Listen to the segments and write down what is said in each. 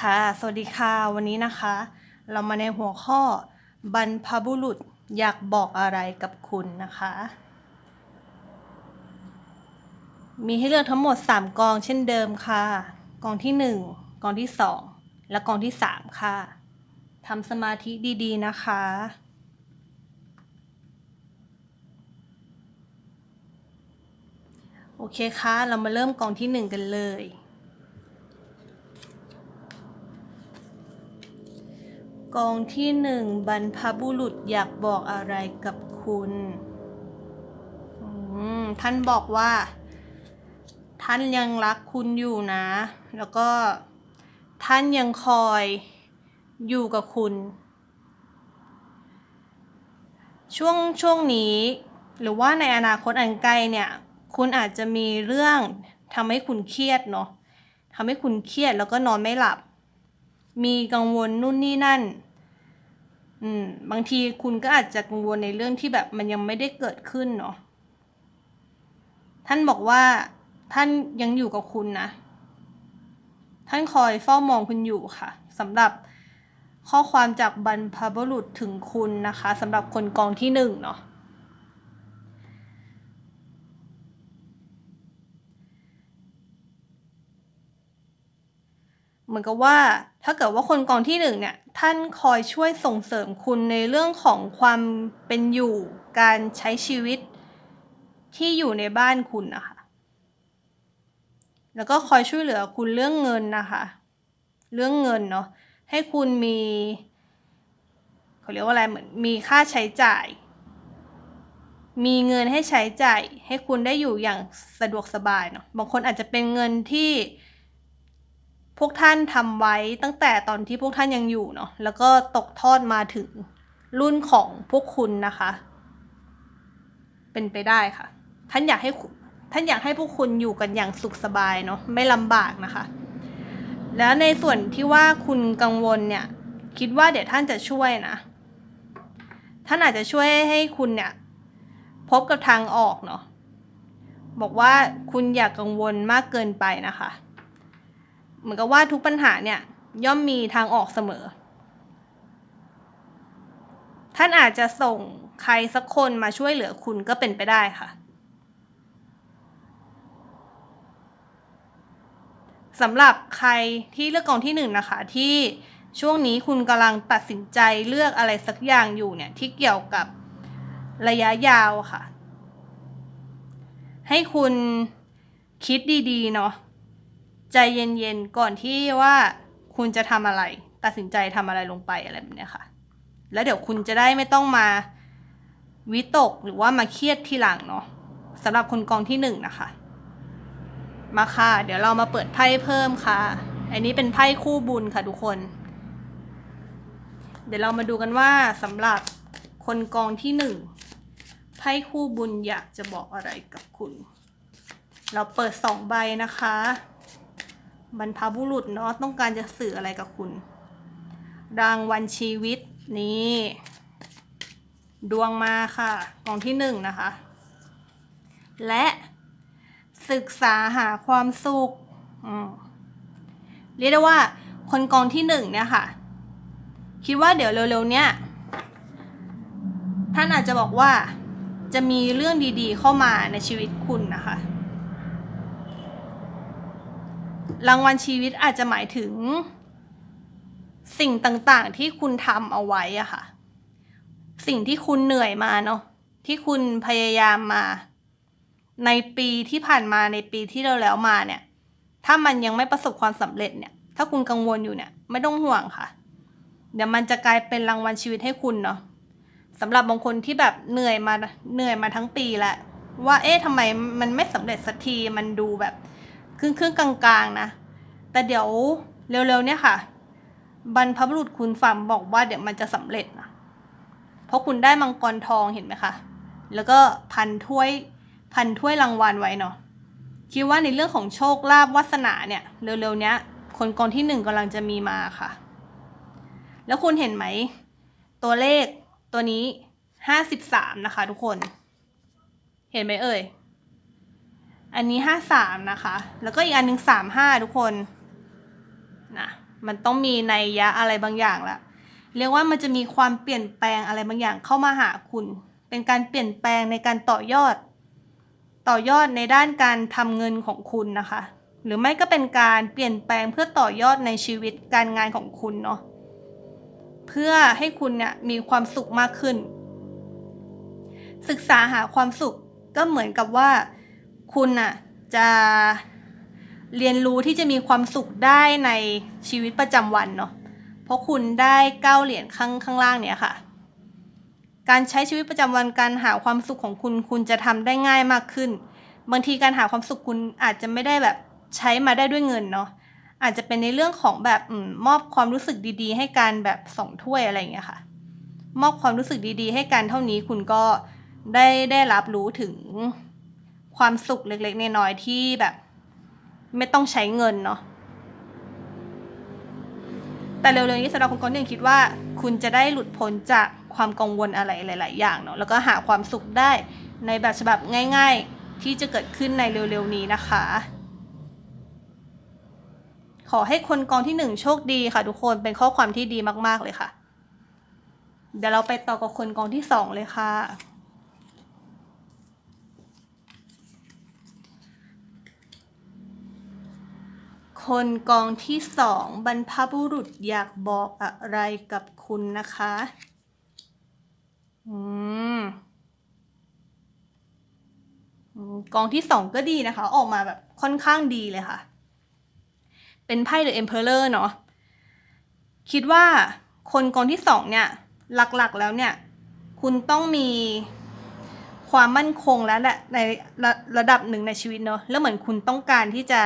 ค่ะ สวัสดีค่ะ วันนี้นะคะ เรามาในหัวข้อ บรรพบุรุษอยากบอกอะไรกับคุณนะคะ มีให้เลือกทั้งหมด 3 กองเช่นเดิมค่ะ กองที่ 1 กองที่ 2 และกองที่ 3 ค่ะทำสมาธิดีๆ นะคะโอเคค่ะ เรามาเริ่มกองที่ 1 กันเลย กองที่หนึ่งบรรพบุรุษอยากบอกอะไรกับคุณท่านบอกว่า ท่านยังรักคุณอยู่นะ แล้วก็ท่านยังคอยอยู่กับคุณ ช่วงช่วงนี้ หรือว่าในอนาคตอันไกลเนี่ย คุณอาจจะมีเรื่องทำให้คุณเครียดเนาะทำให้คุณเครียดแล้วก็นอนไม่หลับ มีกังวลนู่นนี่นั่น อืม บางทีคุณก็อาจจะกังวลในเรื่องที่แบบมันยังไม่ได้เกิดขึ้นเนาะ ท่านบอกว่าท่านยังอยู่กับคุณนะ ท่านคอยเฝ้ามองคุณอยู่ค่ะสำหรับข้อความจากบรรพบุรุษถึงคุณนะคะสำหรับคนกองที่หนึ่งเนาะ เหมือนกับว่าถ้าเกิดว่าคนกองที่หนึ่งเนี่ยท่านคอยช่วยส่งเสริมคุณในเรื่องของความเป็นอยู่ การใช้ชีวิตที่อยู่ในบ้านคุณนะคะ แล้วก็คอยช่วยเหลือคุณเรื่องเงินนะคะ เรื่องเงินเนาะให้คุณมีเขาเรียกว่าอะไรเหมือนมีค่าใช้จ่าย มีเงินให้ใช้จ่าย ให้คุณได้อยู่อย่างสะดวกสบายเนาะบางคนอาจจะเป็นเงินที่ พวกท่านทำไว้ตั้งแต่ตอนที่พวกท่านยังอยู่เนาะแล้วก็ตกทอดมาถึงรุ่นของพวกคุณนะคะ เป็นไปได้ค่ะ ท่านอยากให้ท่านอยากให้พวกคุณอยู่กันอย่างสุขสบายเนาะไม่ลำบากนะคะ แล้วในส่วนที่ว่าคุณกังวลเนี่ย คิดว่าเดี๋ยวท่านจะช่วยนะท่านอาจจะช่วยให้คุณเนี่ย พบกับทางออกเนาะบอกว่าคุณอย่ากกังวลมากเกินไปนะคะ เหมือนกับว่าทุกปัญหาเนี่ยย่อมมีทางออกเสมอ ท่านอาจจะส่งใครสักคนมาช่วยเหลือคุณก็เป็นไปได้ค่ะสำหรับใครที่เลือกกองที่หนึ่งนะคะที่ช่วงนี้คุณกำลังตัดสินใจเลือกอะไรสักอย่างอยู่เนี่ยที่เกี่ยวกับระยะยาวค่ะ ให้คุณคิดดีๆเนาะ ใจเย็นๆก่อนที่ว่าคุณจะทำอะไร ตัดสินใจทำอะไรลงไปอะไรแบบนี้ค่ะ แล้วเดี๋ยวคุณจะได้ไม่ต้องมาวิตกหรือว่ามาเครียดทีหลังเนาะสำหรับคนกองที่หนึ่งนะคะ มาค่ะ เดี๋ยวเรามาเปิดไพ่เพิ่มค่ะ อันนี้เป็นไพ่คู่บุญค่ะทุกคน เดี๋ยวเรามาดูกันว่าสำหรับคนกองที่หนึ่งไพ่คู่บุญอยากจะบอกอะไรกับคุณ เราเปิดสองใบนะคะ บรรพบุรุษเนาะต้องการจะสื่ออะไรกับคุณ รางวัลชีวิตนี่ดวงมาค่ะกองที่หนึ่งนะคะ และศึกษาหาความสุขเรียกได้ว่าคนกองที่หนึ่งเนี่ยค่ะ คิดว่าเดี๋ยวเร็วๆเนี้ยท่านอาจจะบอกว่าจะมีเรื่องดีๆเข้ามาในชีวิตคุณนะคะ รางวัลชีวิตอาจจะหมายถึง สิ่งต่างๆ ที่คุณทำเอาไว้อะค่ะ สิ่งที่คุณเหนื่อยมาเนาะที่คุณพยายามมา ในปีที่ผ่านมาในปีที่เราแล้วมาเนี่ย ถ้ามันยังไม่ประสบความสำเร็จเนี่ย ถ้าคุณกังวลอยู่เนี่ย ไม่ต้องห่วงค่ะ เดี๋ยวมันจะกลายเป็นรางวัลชีวิตให้คุณเนาะสำหรับบางคนที่แบบเหนื่อยมาเหนื่อยมาทั้งปีแล้วว่าเอ๊ะทำไมมันไม่สำเร็จสักทีมันดูแบบ ครึ่งครึ่งกลางๆนะ แต่เดี๋ยวเร็วๆเนี่ยค่ะ บรรพบุรุษคุณฝัมบอกว่าเดี๋ยวมันจะสำเร็จนะเพราะคุณได้มังกรทองเห็นไหมคะแล้วก็พันถ้วยพันถ้วยรางวัลไว้เนาะคิดว่าในเรื่องของโชคลาภวาสนาเนี่ยเร็วๆเนี้ย คนกองที่หนึ่งกำลังจะมีมาค่ะ แล้วคุณเห็นไหม ตัวเลขตัวนี้ห้าสิบสามนะคะทุกคน เห็นไหมเอ่ย อันนี้ห้าสามนะคะ แล้วก็อีกอันหนึ่งสามห้าทุกคนนะมันต้องมีในยยะอะไรบางอย่างละเรียกว่ามันจะมีความเปลี่ยนแปลงอะไรบางอย่างเข้ามาหาคุณ เป็นการเปลี่ยนแปลงในการต่อยอด ต่อยอดในด้านการทำเงินของคุณนะคะ หรือไม่ก็เป็นการเปลี่ยนแปลงเพื่อต่อยอดในชีวิตการงานของคุณเนาะเพื่อให้คุณเนี่ยมีความสุขมากขึ้น ศึกษาหาความสุขก็เหมือนกับว่า คุณน่ะจะเรียนรู้ที่จะมีความสุขได้ในชีวิตประจำวันเนาะ เพราะคุณได้เก้าเหรียญข้างข้างล่างเนี่ยค่ะ การใช้ชีวิตประจำวันการหาความสุขของคุณ คุณจะทำได้ง่ายมากขึ้น บางทีการหาความสุขคุณอาจจะไม่ได้แบบใช้มาได้ด้วยเงินเนาะ อาจจะเป็นในเรื่องของแบบอมมอบความรู้สึกดีๆ ให้การแบบสองถ้วยอะไรอย่างเงี้ยค่ะ มอบความรู้สึกดีๆ ให้การเท่านี้คุณก็ได้ได้รับรู้ถึง ความสุขเล็กๆน้อยๆที่แบบ ไม่ต้องใช้เงินเนาะแต่เร็วๆนี้สำหรับคุณก้อนหนึ่งคิดว่า คุณจะได้หลุดพ้นจากความกังวลอะไรหลาย ๆ อย่างเนาะแล้วก็หาความสุขได้ในแบบฉบับง่าย ๆ ที่จะเกิดขึ้นในเร็วๆนี้นะคะ ขอให้คนกองที่หนึ่งโชคดีค่ะทุกคนเป็นข้อความที่ดีมากๆเลยค่ะ เดี๋ยวเราไปต่อกับคนกองที่สองเลยค่ะ คนกองที่สองบรรพบุรุษอยากบอกอะไรกับคุณนะคะ อืมกองที่สองก็ดีนะคะ ออกมาแบบค่อนข้างดีเลยค่ะ เป็นไพ่ The Emperor เนาะคิดว่าคนกองที่สองเนี่ย หลักๆแล้วเนี่ย คุณต้องมีความมั่นคงแล้วแหละในระระดับหนึ่งในชีวิตเนาะแล้วเหมือนคุณต้องการที่จะ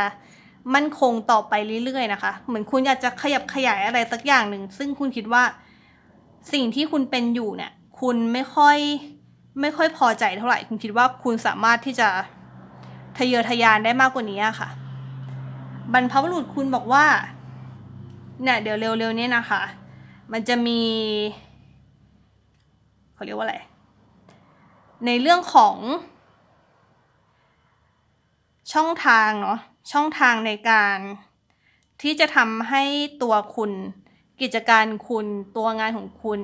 มั่นคงต่อไปเรื่อยๆนะคะ เหมือนคุณอยากจะขยับขยายอะไรสักอย่างหนึ่ง ซึ่งคุณคิดว่าสิ่งที่คุณเป็นอยู่เนี่ย คุณไม่ค่อยไม่ค่อยพอใจเท่าไหร่ คุณคิดว่าคุณสามารถที่จะทะเยอทะยานได้มากกว่านี้ค่ะ บรรพบุรุษคุณบอกว่าเนี่ยเดี๋ยวเร็วๆนี้นะคะ มันจะมีเขาเรียกว่าอะไร ในเรื่องของ ช่องทางเนาะช่องทางในการ ที่จะทำให้ตัวคุณ กิจการคุณตัวงานของคุณ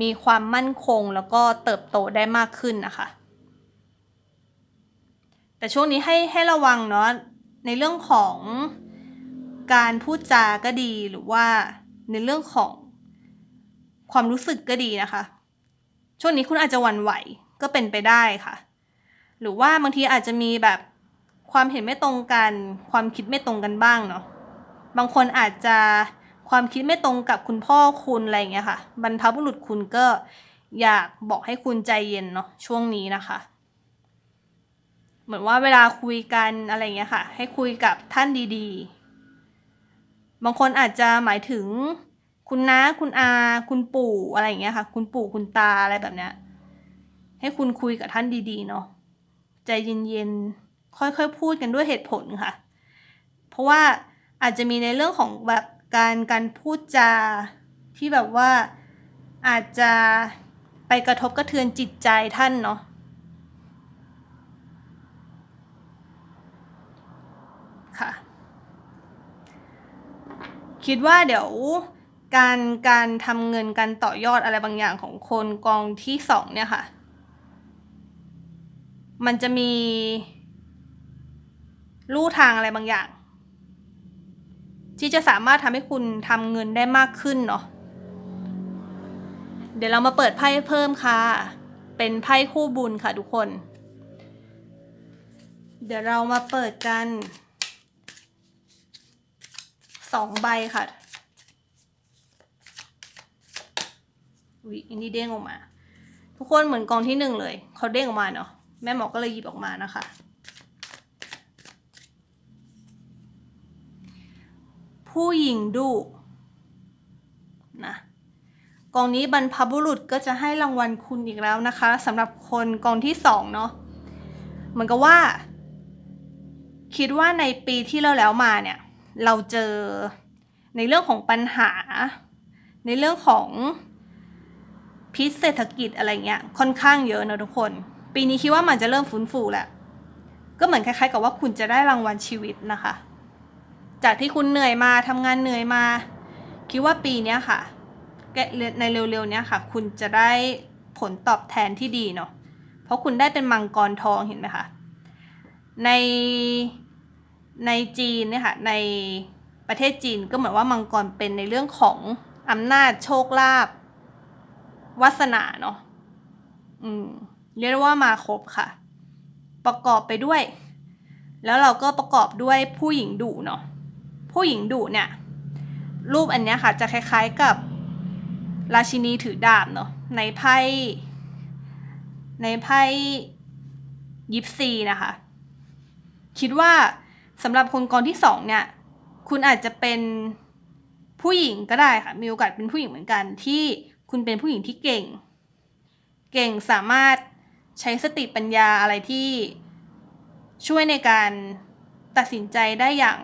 มีความมั่นคงแล้วก็เติบโตได้มากขึ้นนะคะ แต่ช่วงนี้ให้ให้ระวังเนาะในเรื่องของการพูดจาก็ดีหรือว่าในเรื่องของความรู้สึกก็ดีนะคะ ช่วงนี้คุณอาจจะหวั่นไหวก็เป็นไปได้ค่ะ หรือว่าบางทีอาจจะมีแบบ ความเห็นไม่ตรงกัน ความคิดไม่ตรงกันบ้างเนาะบางคนอาจจะความคิดไม่ตรงกับคุณพ่อคุณอะไรอย่างเงี้ยค่ะ บรรพบุรุษคุณก็อยากบอกให้คุณใจเย็นเนาะช่วงนี้นะคะ เหมือนว่าเวลาคุยกันอะไรเงี้ยค่ะ ให้คุยกับท่านดีๆ บางคนอาจจะหมายถึงคุณน้าคุณอา คุณปู่อะไรอย่างเงี้ยค่ะ คุณปู่คุณตาอะไรแบบเนี้ยให้คุณคุยกับท่านดีๆเนาะใจเย็นๆ ค่อยๆ พูดกันด้วยเหตุผลค่ะ เพราะว่าอาจจะมีในเรื่องของแบบการการพูดจาที่แบบว่าอาจจะไปกระทบกระเทือนจิตใจท่านเนาะค่ะ คิดว่าเดี๋ยวการการทำเงินการต่อยอดอะไรบางอย่างของคนกองที่สองเนี่ยค่ะ มันจะมี ลู่ทางอะไรบางอย่าง ที่จะสามารถทำให้คุณทำเงินได้มากขึ้นเนาะเดี๋ยวเรามาเปิดไพ่เพิ่มค่ะ เป็นไพ่คู่บุญค่ะทุกคน เดี๋ยวเรามาเปิดกันสองใบค่ะอุ๊ยอันนี้เด้งออกมา ทุกคนเหมือนกองที่หนึ่งเลย เขาเด้งออกมาเนาะ แม่หมอก็เลยหยิบออกมานะคะ ผู้หญิงดุนะกองนี้บรรพบุรุษก็จะให้รางวัลคุณอีกแล้วนะคะสำหรับคนกองที่สองเนาะเหมือนกับว่า คิดว่าในปีที่เราแล้วมาเนี่ย เราเจอในเรื่องของปัญหา ในเรื่องของพิษเศรษฐกิจอะไรเงี้ยค่อนข้างเยอะนะทุกคน ปีนี้คิดว่ามันจะเริ่มฟื้นฟูแหละก็เหมือนคล้ายๆกับว่าคุณจะได้รางวัลชีวิตนะคะ จากที่คุณเหนื่อยมาทำงานเหนื่อยมา คิดว่าปีนี้ค่ะในเร็วๆนี้ค่ะ คุณจะได้ผลตอบแทนที่ดีเนาะเพราะคุณได้เป็นมังกรทองเห็นไหมคะในในจีนเนี่ยค่ะในประเทศจีนก็เหมือนว่ามังกรเป็นในเรื่องของอำนาจโชคลาภวาสนาเนาะอืมเรียกว่ามาครบค่ะ ประกอบไปด้วย แล้วเราก็ประกอบด้วยผู้หญิงดุเนาะ ผู้หญิงดุเนี่ย รูปอันเนี้ยค่ะ จะคล้ายๆกับราชินีถือดาบเนาะในไพ่ในไพ่ยิปซีนะคะ คิดว่าสำหรับคนกองที่สองเนี่ย คุณอาจจะเป็นผู้หญิงก็ได้ค่ะ มีโอกาสเป็นผู้หญิงเหมือนกัน ที่คุณเป็นผู้หญิงที่เก่ง เก่งสามารถใช้สติปัญญาอะไรที่ช่วยในการตัดสินใจได้อย่าง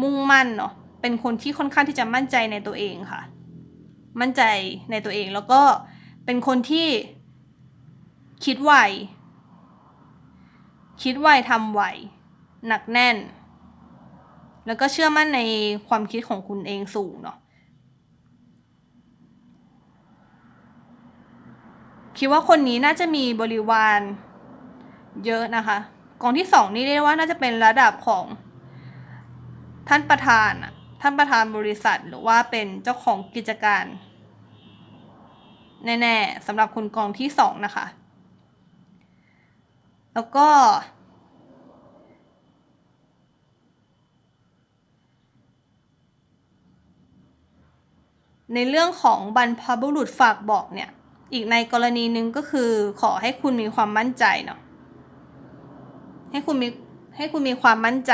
มุ่งมั่นเนาะเป็นคนที่ค่อนข้างที่จะมั่นใจในตัวเองค่ะ มั่นใจในตัวเองแล้วก็เป็นคนที่คิดไวคิดไวทำไวหนักแน่น แล้วก็เชื่อมั่นในความคิดของคุณเองสูงเนาะคิดว่าคนนี้น่าจะมีบริวารเยอะนะคะ กองที่สองนี่เรียกว่าน่าจะเป็นระดับของ ท่านประธานอะท่านประธานบริษัทหรือว่าเป็นเจ้าของกิจการ แน่ๆสำหรับคนกองที่สองนะคะ แล้วก็ ในเรื่องของบรรพบุรุษฝากบอกเนี่ย อีกในกรณีหนึ่งก็คือขอให้คุณมีความมั่นใจเนาะให้คุณมีให้คุณมีความมั่นใจ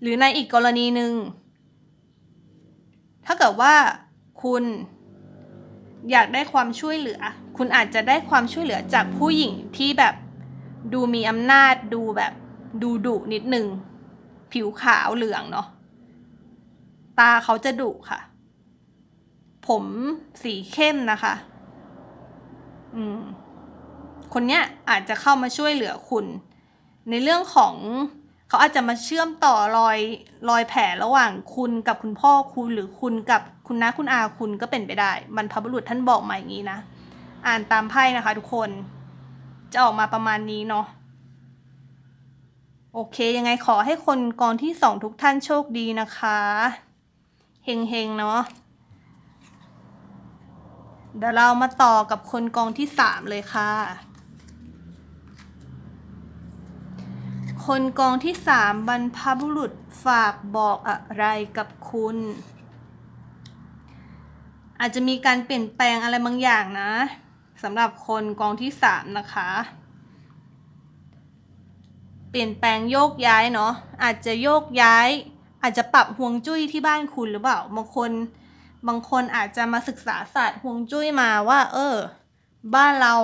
หรือในอีกกรณีหนึ่ง ถ้าเกิดว่าคุณอยากได้ความช่วยเหลือ คุณอาจจะได้ความช่วยเหลือจากผู้หญิงที่แบบดูมีอำนาจดูแบบดูดุนิดหนึ่ง ผิวขาวเหลืองเนาะตาเขาจะดุค่ะ ผมสีเข้มนะคะ อืม คนเนี้ยอาจจะเข้ามาช่วยเหลือคุณ ในเรื่องของ เขาอาจจะมาเชื่อมต่อรอยรอยแผลระหว่างคุณกับคุณพ่อคุณหรือคุณกับคุณน้าคุณอาคุณก็เป็นไปได้บรรพบุรุษท่านบอกมาอย่างนี้นะ อ่านตามไพ่นะคะ ทุกคนจะออกมาประมาณนี้เนาะโอเค ยังไงขอให้คนกองที่สองทุกท่านโชคดีนะคะเฮงๆเนาะเดี๋ยวเรามาต่อกับคนกองที่สามเลยค่ะ คนกองที่สามบรรพบุรุษฝากบอกอะไรกับคุณ อาจจะมีการเปลี่ยนแปลงอะไรบางอย่างนะสำหรับคนกองที่สามนะคะ เปลี่ยนแปลงโยกย้ายเนาะอาจจะโยกย้าย อาจจะปรับห่วงจุ้ยที่บ้านคุณหรือเปล่าบางคนบางคนอาจจะมาศึกษาศาสตร์ห่วงจุ้ยมาว่า เออ บ้านเรา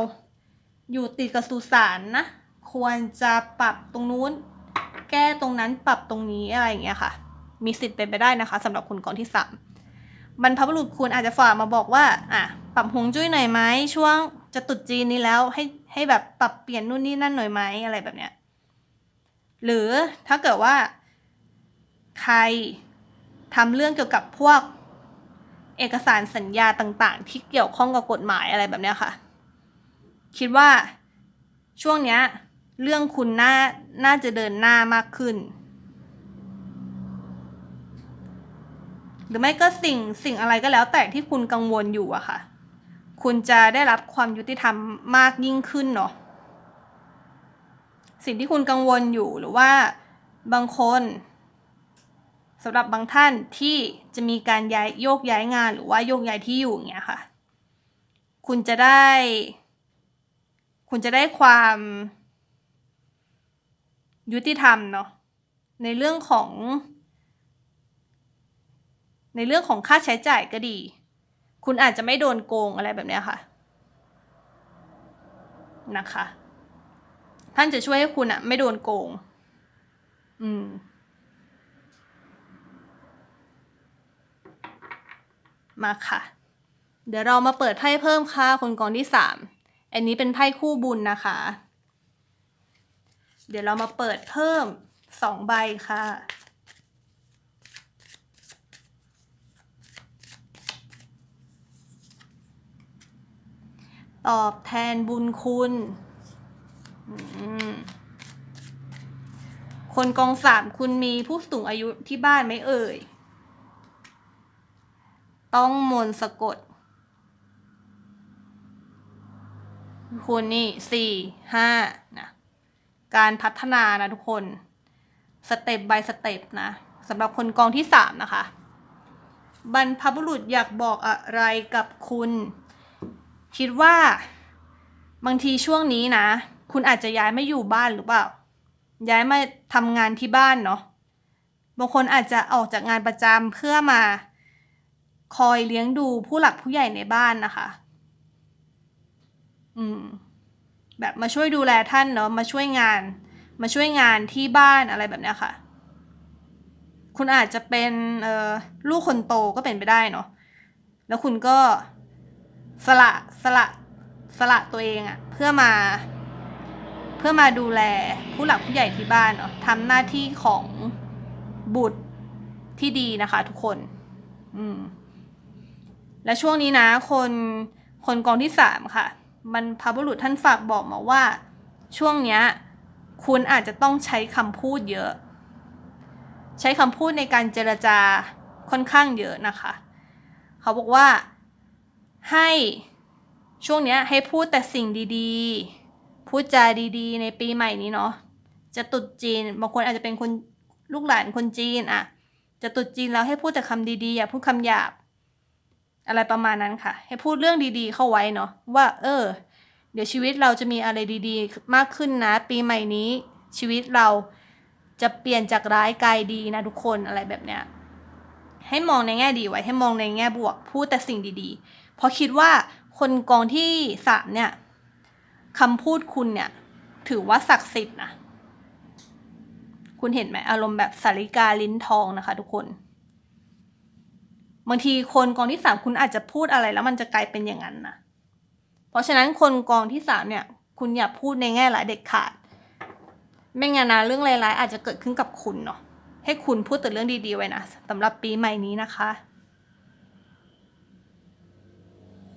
อยู่ติดกับสุสานนะ ควรจะปรับตรงนู้น แก้ตรงนั้นปรับตรงนี้อะไรอย่างเงี้ยค่ะ มีสิทธิ์เป็นไปได้นะคะสำหรับคนกองที่สามบรรพบุรุษคุณอาจจะฝากมาบอกว่าอะปรับห่วงจุ้ยหน่อยไหมช่วงจะตุดจีนนี้แล้วให้ให้แบบปรับเปลี่ยนนู่นนี่นั่นหน่อยไหมอะไรแบบเนี้ยหรือถ้าเกิดว่า ใครทำเรื่องเกี่ยวกับพวกเอกสารสัญญาต่างๆ ที่เกี่ยวข้องกับกฎหมายอะไรแบบเนี้ยค่ะ คิดว่าช่วงเนี้ย เรื่องคุณน่าน่าจะเดินหน้ามากขึ้น หรือไม่ก็สิ่งสิ่งอะไรก็แล้วแต่ที่คุณกังวลอยู่อะค่ะ คุณจะได้รับความยุติธรรมมากยิ่งขึ้นเนาะสิ่งที่คุณกังวลอยู่หรือว่าบางคนสำหรับบางท่านที่จะมีการย้ายโยกย้ายงานหรือว่าโยกย้ายที่อยู่อย่างเงี้ยค่ะ คุณจะได้ คุณจะได้ความ ยุติธรรมเนาะในเรื่องของ ในเรื่องของค่าใช้จ่ายก็ดี คุณอาจจะไม่โดนโกงอะไรแบบเนี้ยค่ะนะคะ ท่านจะช่วยให้คุณอะไม่โดนโกง อืมมาค่ะ เดี๋ยวเรามาเปิดไพ่เพิ่มค่ะคนกองที่สามอันนี้เป็นไพ่คู่บุญนะคะ เดี๋ยวเรามาเปิดเพิ่มสองใบค่ะ ตอบแทนบุญคุณ คนกองสามคุณมีผู้สูงอายุที่บ้านไหมเอ่ย ต้องมนสะกด คุณนี่สี่ห้า การพัฒนานะทุกคนสเต็ป by สเต็ปนะสำหรับคนกองที่สามนะคะ บรรพบุรุษอยากบอกอะไรกับคุณ คิดว่า บางทีช่วงนี้นะ คุณอาจจะย้ายไม่อยู่บ้านหรือเปล่า ย้ายมาทำงานที่บ้านเนาะบางคนอาจจะออกจากงานประจำเพื่อมา คอยเลี้ยงดูผู้หลักผู้ใหญ่ในบ้านนะคะ อืม แบบมาช่วยดูแลท่านเนาะมาช่วยงาน มาช่วยงานที่บ้านอะไรแบบเนี้ยค่ะ คุณอาจจะเป็นลูกคนโตก็เป็นไปได้เนาะแล้วคุณก็สละสละสละตัวเองอะเพื่อมาเพื่อมาดูแลผู้หลักผู้ใหญ่ที่บ้านเนาะทำหน้าที่ของบุตรที่ดีนะคะทุกคน อืม และช่วงนี้นะ คนคนกองที่สามค่ะ มันพระบุรุษท่านฝากบอกมาว่า ช่วงเนี้ยคุณอาจจะต้องใช้คำพูดเยอะ ใช้คำพูดในการเจรจาค่อนข้างเยอะนะคะ เขาบอกว่าให้ช่วงเนี้ยให้พูดแต่สิ่งดีๆ พูดจาดีๆ ในปีใหม่นี้เนาะจะตุดจีนบางคนอาจจะเป็นคนลูกหลานคนจีนอะจะตุดจีนแล้วให้พูดแต่คำดีๆ อย่าพูดคำหยาบ อะไรประมาณนั้นค่ะ ให้พูดเรื่องดีๆเข้าไว้เนาะว่า เออ เดี๋ยวชีวิตเราจะมีอะไรดีๆ มากขึ้นนะ ปีใหม่นี้ชีวิตเราจะเปลี่ยนจากร้ายกลายดีนะทุกคนอะไรแบบเนี้ยให้มองในแง่ดีไว้ ให้มองในแง่บวก พูดแต่สิ่งดีๆ เพราะคิดว่าคนกองที่สามเนี่ยคำพูดคุณเนี่ย ถือว่าศักดิ์สิทธิ์นะ คุณเห็นไหมอารมณ์แบบสาริกาลิ้นทองนะคะทุกคน บางทีคนกองที่สามคุณอาจจะพูดอะไรแล้วมันจะกลายเป็นอย่างนั้นนะเพราะฉะนั้นคนกองที่สามเนี่ย คุณอย่าพูดในแง่ร้ายเด็ดขาด ไม่งั้นนะเรื่องร้ายๆอาจจะเกิดขึ้นกับคุณเนาะให้คุณพูดแต่เรื่องดีๆไว้นะสำหรับปีใหม่นี้นะคะ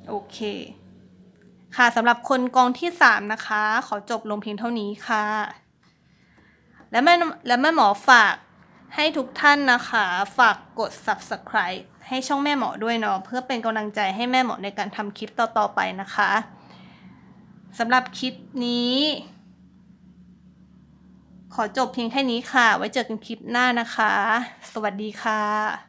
โอเค ค่ะสำหรับคนกองที่สามนะคะ ขอจบลงเพียงเท่านี้ค่ะ และแม่และแม่หมอฝากให้ทุกท่านนะคะ ฝากกด subscribe ให้ช่องแม่หมอด้วยเนาะเพื่อเป็นกำลังใจให้แม่หมอในการทำคลิปต่อๆไปนะคะสำหรับคลิปนี้ ขอจบเพียงแค่นี้ค่ะ ไว้เจอกันคลิปหน้านะคะ สวัสดีค่ะ